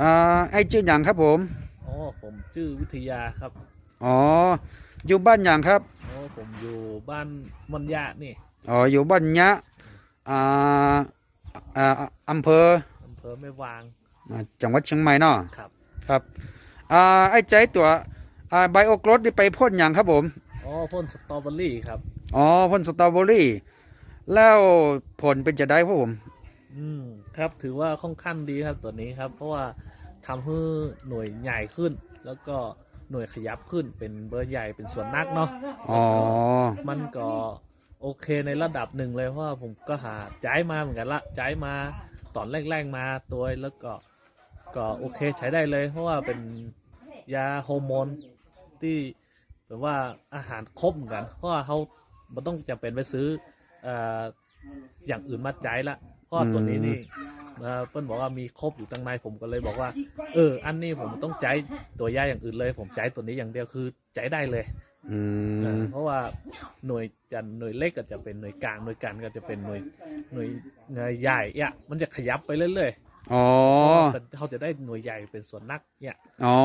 อ่าไอ้ชื่อหยังครับผม อ๋อผมชื่อวิทยาครับอ๋ออยู่บ้านหยังครับอ๋อผมอยู่บ้านมันยะนี่อ๋ออยู่บ้านยะอ่าอ่าอำเภออำเภอแม่วางอ่าจังหวัดเชียงใหม่เนาะครับ ครับอ่าไอ้ใจตัวอ่าไบโอกรดนี่ไปพ่นหยังครับผมอ๋อพ่นสตรอเบอรี่ครับ อ๋อพ่นสตรอเบอรี่ แล้วผลเป็นจะได้ครับผม อืมครับถือว่าค่อนข้างดีครับตัวนี้ครับ เพราะว่า ทำให้หน่วยใหญ่ขึ้น แล้วก็หน่วยขยับขึ้นเป็นเบอร์ใหญ่เป็นส่วนนักเนาะอ๋อ มันก็โอเคในระดับหนึ่งเลยเพราะว่าผมก็หาจ่ายมาเหมือนกันละจ่ายมาตอนแรกๆมาตัวแล้วก็ก็โอเคใช้ได้เลย เพราะว่าเป็นยาฮอร์โมนที่แบบว่าอาหารครบเหมือนกัน เพราะว่าเขาไม่ต้องจำเป็นไปซื้อเอ่ออย่างอื่นมาจ่ายละเพราะว่าตัวนี้นี่ เอ่อเปิ้ลบอกว่ามีครบอยู่ตั้งในผมก็เลยบอกว่า เออ อันนี้ผมต้องใจายตัวยาอย่างอื่นเลย ผมใจายตัวนี้อย่างเดียวคือใจายได้เลยอืเอมอเพราะว่าหน่วยจะหน่วยเล็กก็จะเป็นหน่วยกลางหน่วยกลางก็จะเป็นหน่วยหน่วยหน่วยใหญ่เนี่ยมันจะขยับไปเรื่อยอ๋อๆแต่เขาจะได้หน่วยใหญ่เป็นส่วนนักเนี่ยอ๋อ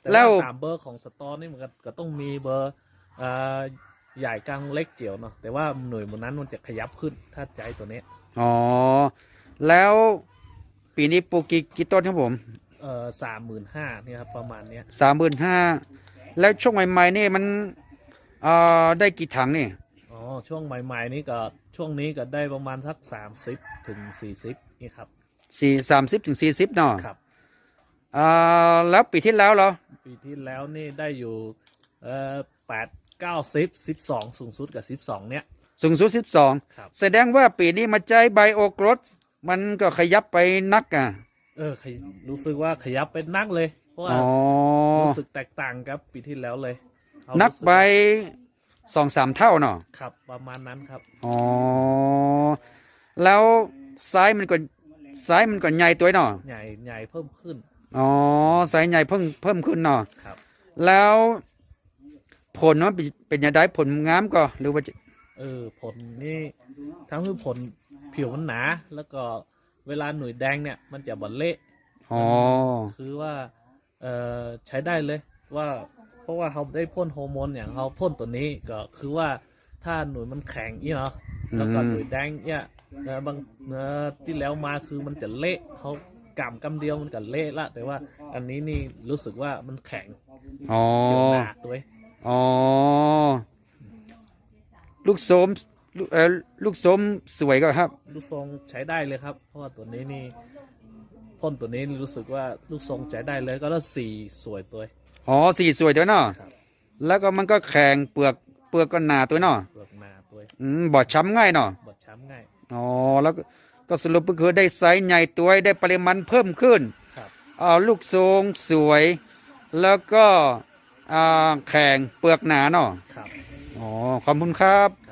แต่แล้วตามเบอร์ของสตอนี่มันก็ก็ต้องมีเบอร์เอ่อใหญ่กลางเล็กเจียวเนาะแต่ว่าหน่วยมันนั้นมันจะขยับขึ้นถ้าใจตัวเนี้ยอ๋อ แล้วปีนี้ปลูกกี่กี่ต้นครับผมเอ่อสามหมื่นห้าเนี่ยครับประมาณเนี้ยสามหมื่นห้าแล้วช่วงใหม่ๆนี่มันเอ่อได้กี่ถังนี่อ๋อช่วงใหม่ ๆ นี่ก็ช่วงนี้ก็ได้ประมาณสักสามสิบถึงสี่สิบนี่ครับสี่สามสิบถึงสี่สิบเนาะครับอ่าแล้วปีที่แล้วเหรอปีที่แล้วนี่ได้อยู่เอ่อแปดเก้าสิบสิบสองสูงสุดกับสิบสองเนี้ยสูงสุดสิบสองครับ แสดงว่าปีนี้มาใจไบโอกรด มันก็ขยับไปนักอะ เออขยรู้สึกว่าขยับเป็นนักเลย เพราะว่าอ๋อ รู้สึกแตกต่างกับปีที่แล้วเลยเอานักรู้สึไปสองสามเท่าเนาะ ครับ ประมาณนั้นครับ อ๋อ แล้วซ้ายมันก็ซ้ายมันก็ใหญ่ตัวเนาะ ใหญ่ใหญ่เพิ่มขึ้นอ๋อซ้ายใหญ่เพิ่มเพิ่มขึ้นเนาะ ครับ แล้วผลว่าเป็นเป็นยังไงผลงามก็หรือว่าจะเออ ผลนี่ทั้งคือผล ผิวมันหนา แล้วก็เวลาหน่วยแดงเนี่ย มันจะบดเละอ๋อ คือว่าเออใช้ได้เลยว่า เพราะว่าเขาได้พ่นฮอร์โมนอย่างเขาพ่นตัวนี้ก็คือว่าถ้าหน่วยมันแข็งนี่เนาะแล้วก็อืมหน่วยแดงเนี่ยเอ่อบางเนื้อที่แล้วมาคือมันจะเละเขากำกำเดียวมันก็เละละ แต่ว่าอันนี้นี่รู้สึกว่ามันแข็งอ๋อเจียวหนาตัวเองอ๋อ ลูกโสม ลูกเออลูกโสมสวยก็ครับ ลูกทรงใช้ได้เลยครับ เพราะว่าตัวนี้นี่พ่นตัวนี้รู้สึกว่าลูกทรงใช้ได้เลยก็แล้วสีสวยตัวเองอ๋อสีสวยตัวเนาะครับ แล้วก็มันก็แข็งเปลือกเปลือกก็หนาตัวเนาะเปลือกหนาตัวเองอืมบอดช้ำง่ายเนาะบดช้ำง่าย อ๋อแล้วก็ก็สรุปก็คือได้ไซส์ใหญ่ตัวได้ปริมาณเพิ่มขึ้นครับอ่าลูกทรงสวย แล้วก็อ่าแข็งเปลือกหนาเนาะครับ อ๋อขอบคุณครับ ครับ